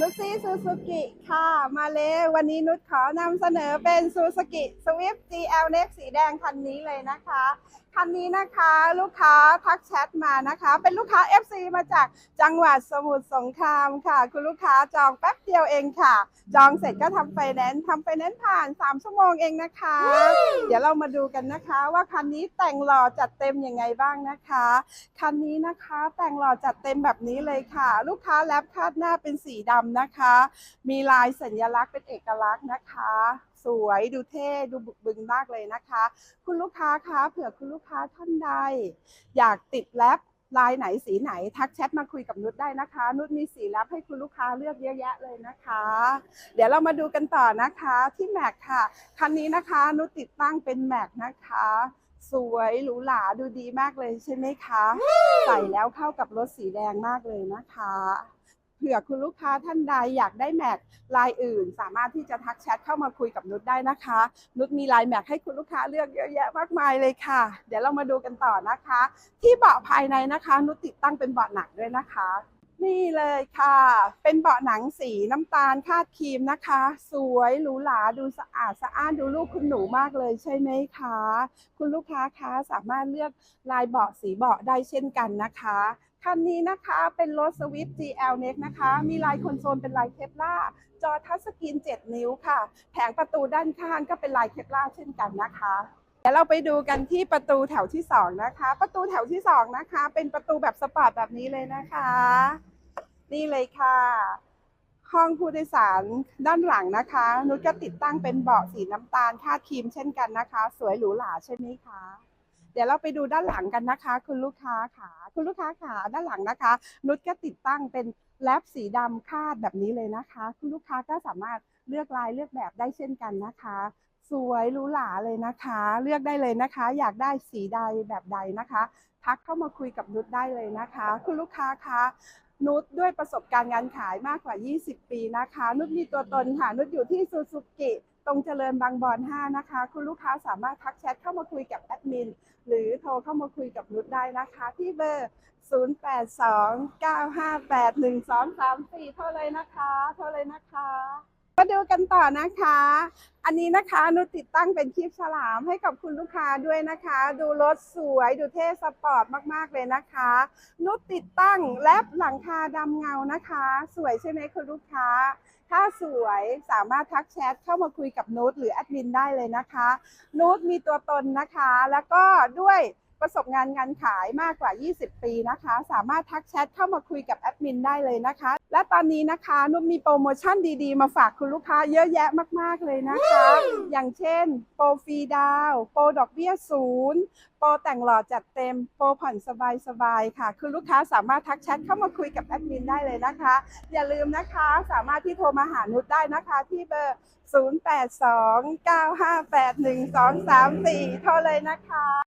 นุชซี่ซูซูกิค่ะ มาเลยวันนี้นุชขอนำเสนอเป็นซูซูกิสวิฟ GL Next สีแดงคันนี้เลยนะคะ คันนี้นะคะลูกค้าทักแชทมานะคะ เป็นลูกค้า FC มาจากจังหวัดสมุทรสงครามค่ะ คุณลูกค้าจองแป๊บเดียวเองค่ะ จองเสร็จก็ทำไฟแนนซ์ทำไฟแนนซ์ผ่าน 3 ชั่วโมงเองนะคะ เดี๋ยวเรามาดูกันนะคะ ว่าคันนี้แต่งหล่อจัดเต็มยังไงบ้างนะคะ คันนี้นะคะแต่งหล่อจัดเต็มแบบนี้เลยค่ะ ลูกค้าแลบคาดหน้าเป็นสีดำนะคะ มีลายสัญลักษณ์เป็นเอกลักษณ์นะคะ สวยดูเท่ดูบึกบึนมากเลยนะคะ คุณลูกค้าคะเผื่อคุณลูกค้าท่านใด อยากติดแลบลายไหนสีไหนทักแชทมาคุยกับนุชได้นะคะ นุชมีสีแลบให้คุณลูกค้าเลือกเยอะแยะเลยนะคะ เดี๋ยวเรามาดูกันต่อนะคะที่แม็กค่ะคันนี้นะคะนุชติดตั้งเป็นแม็กนะคะ สวยหรูหราดูดีมากเลยใช่ไหมคะ ใส่แล้วเข้ากับรถสีแดงมากเลยนะคะ ผื่อคุณลูกค้าท่านใดอยากได้แม็กลายอื่น สามารถที่จะทักแชทเข้ามาคุยกับนุชได้นะคะ นุชมีลายแม็กให้คุณลูกค้าเลือกเยอะแยะมากมายเลยค่ะ เดี๋ยวเรามาดูกันต่อนะคะ ที่เบาะภายในนะคะ นุชติดตั้งเป็นเบาะหนังด้วยนะคะ นี่เลยค่ะ เป็นเบาะหนังสีน้ำตาลคาดครีมนะคะ สวยหรูหราดูสะอาดสะอ้านดูลูกคุณหนูมากเลยใช่ไหมคะ คุณลูกค้าคะสามารถเลือกลายเบาะสีเบาะได้เช่นกันนะคะ คันนี้นะคะเป็นรถสวิฟ GL Next นะคะ มีลายคอนโซลเป็นลายเคปล่าจอทัชสกรีน 7 นิ้วค่ะ แผงประตูด้านข้างก็เป็นลายเคปล่าเช่นกันนะคะเดี๋ยวเราไปดูกันที่ประตูแถวที่ 2 นะคะ ประตูแถวที่ 2 นะคะ เป็นประตูแบบสปอร์ตแบบนี้เลยนะคะ นี่เลยค่ะ ห้องผู้โดยสารด้านหลังนะคะ นุชก็ติดตั้งเป็นเบาะสีน้ำตาลคาดครีมเช่นกันนะคะ สวยหรูหราใช่ไหมคะ เดี๋ยวเราไปดูด้านหลังกันนะคะ คุณลูกค้าขาคุณลูกค้าขาด้านหลังนะคะ นุชก็ติดตั้งเป็นแลบสีดำคาดแบบนี้เลยนะคะ คุณลูกค้าก็สามารถเลือกลายเลือกแบบได้เช่นกันนะคะ สวยหรูหราเลยนะคะ เลือกได้เลยนะคะ อยากได้สีใดแบบใดนะคะ ทักเข้ามาคุยกับนุชได้เลยนะคะ คุณลูกค้าคะนุชด้วยประสบการณ์งานขายมากกว่า 20 ปีนะคะ นุชมีตัวตนค่ะ นุชอยู่ที่ซูซูกิตรงเจริญบางบอน 5 นะคะ คุณลูกค้าสามารถทักแชทเข้ามาคุยกับแอดมิน หรือโทรเข้ามาคุยกับนุชได้นะคะ ที่เบอร์ 0829581234โทรเลยนะคะโทรเลยนะคะมาดูกันต่อนะคะ อันนี้นะคะนุชติดตั้งเป็นคลิปฉลามให้กับคุณลูกค้าด้วยนะคะ ดูรถสวยดูเท่สปอร์ตมากๆเลยนะคะ นุชติดตั้งแลบหลังคาดำเงานะคะ สวยใช่ไหมคุณลูกค้า ถ้าสวยสามารถทักแชทเข้ามาคุยกับนูตหรือแอดมินได้เลยนะคะนูตมีตัวตนนะคะ แล้วก็ด้วย ประสบงานงานขายมากกว่า 20 ปีนะคะ สามารถทักแชทเข้ามาคุยกับแอดมินได้เลยนะคะ และตอนนี้นะคะนุชมีโปรโมชั่นดีๆ มาฝากคุณลูกค้าเยอะแยะมากๆเลยนะคะ อย่างเช่น โปรฟรีดาว โปรดอกเบี้ยศูนย์โปรแต่งหล่อจัดเต็ม โปรผ่อนสบายๆค่ะคือลูกค้าสามารถทักแชทเข้ามาคุยกับแอดมินได้เลยนะคะ อย่าลืมนะคะสามารถที่โทรมาหานุชได้นะคะที่เบอร์ 0829581234 โทรเลยนะคะ